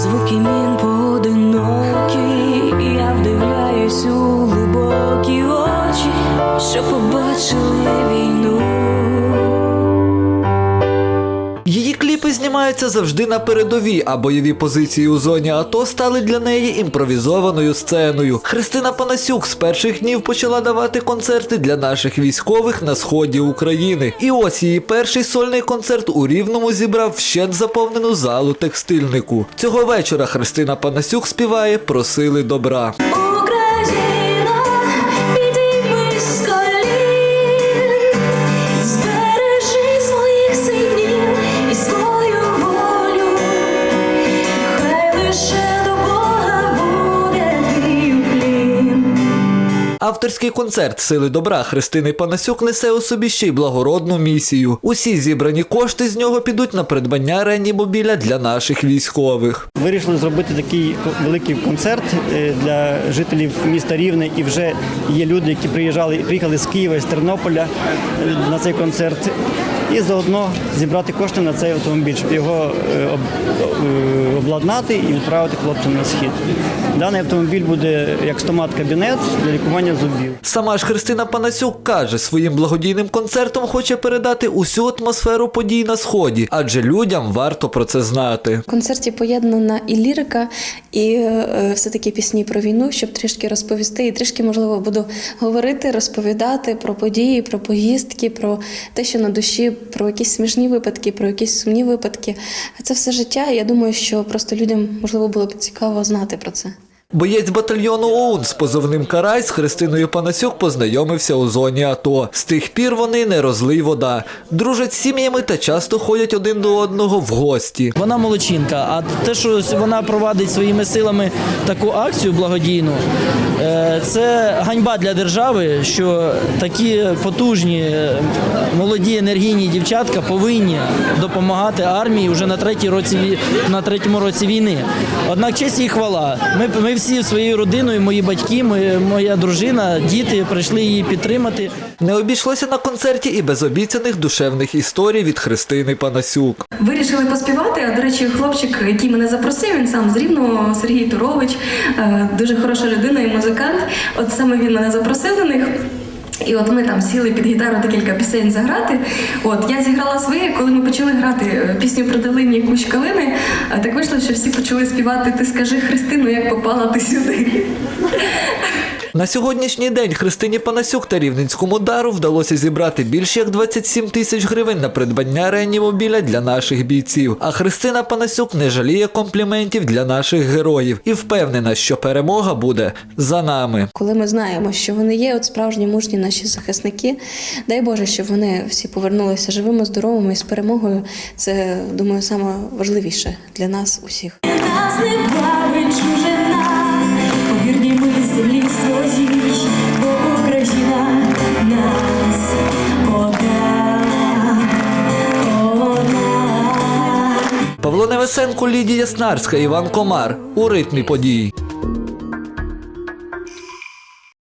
Звуки мін поодинокі, я вдивляюсь у глибокі очі, що побачили війну. Знімаються завжди на передовій, а бойові позиції у зоні АТО стали для неї імпровізованою сценою. Христина Панасюк з перших днів почала давати концерти для наших військових на сході України. І ось її перший сольний концерт у Рівному зібрав вщент заповнену залу текстильнику. Цього вечора Христина Панасюк співає Просили добра. Україна, Авторський концерт Сили добра Христини Панасюк несе у собі ще й благородну місію. Усі зібрані кошти з нього підуть на придбання реанімобіля для наших військових. Вирішили зробити такий великий концерт е, для жителів міста Рівне. І вже є люди, які приїжджали, приїхали з Києва, з Тернополя е, на цей концерт. І заодно зібрати кошти на цей автомобіль, щоб його е, обладнати і відправити хлопцям на схід. Даний автомобіль буде як стомат-кабінет для лікування зубів. Сама ж Христина Панасюк каже, своїм благодійним концертом хоче передати усю атмосферу подій на сході, адже людям варто про це знати. В концерті поєднана і лірика, і е, все-таки пісні про війну, щоб трішки розповісти, і трішки, можливо, буду говорити, розповідати про події, про поїздки, про те, що на душі, про якісь смішні випадки, про якісь сумні випадки. Це все життя. і Я думаю, що просто людям можливо було б цікаво знати про це. Боєць батальйону ОУН з позовним Карай з Христиною Панасюк познайомився у зоні АТО. З тих пір вони не розлий вода, дружать з сім'ями та часто ходять один до одного в гості. Вона молодчинка. А те, що вона провадить своїми силами таку акцію благодійну, е, це ганьба для держави, що такі потужні, е, молоді енергійні дівчатка повинні допомагати армії вже на третій році на третьому році війни. Однак честь і хвала. Ми, ми всі своєю родиною, мої батьки, моя дружина, діти прийшли її підтримати. Не обійшлося на концерті і без обіцяних душевних історій від Христини Панасюк. Вирішили поспівати. А, До речі, хлопчик, який мене запросив, він сам з Рівного, Сергій Турович, е, дуже хороша людина і музикант. От саме він мене запросив до них. І от ми там сіли під гітару декілька пісень заграти. От я зіграла своє, коли ми почали грати е, пісню про долині кущ калини. е, Так вийшло, що всі почали співати Ти скажи Христину, як попала ти сюди. На сьогоднішній день Христині Панасюк та Рівненському дару вдалося зібрати більш як 27 тисяч гривень на придбання реанімобіля для наших бійців. А Христина Панасюк не жаліє компліментів для наших героїв і впевнена, що перемога буде за нами. Коли ми знаємо, що вони є, от справжні мужні наші захисники, дай Боже, щоб вони всі повернулися живими, здоровими і з перемогою. Це думаю, саме важливіше для нас усіх. Нас не плавить чужина, одна. Павло Невесенко, Лідія Снарська, Іван Комар у ритмі подій.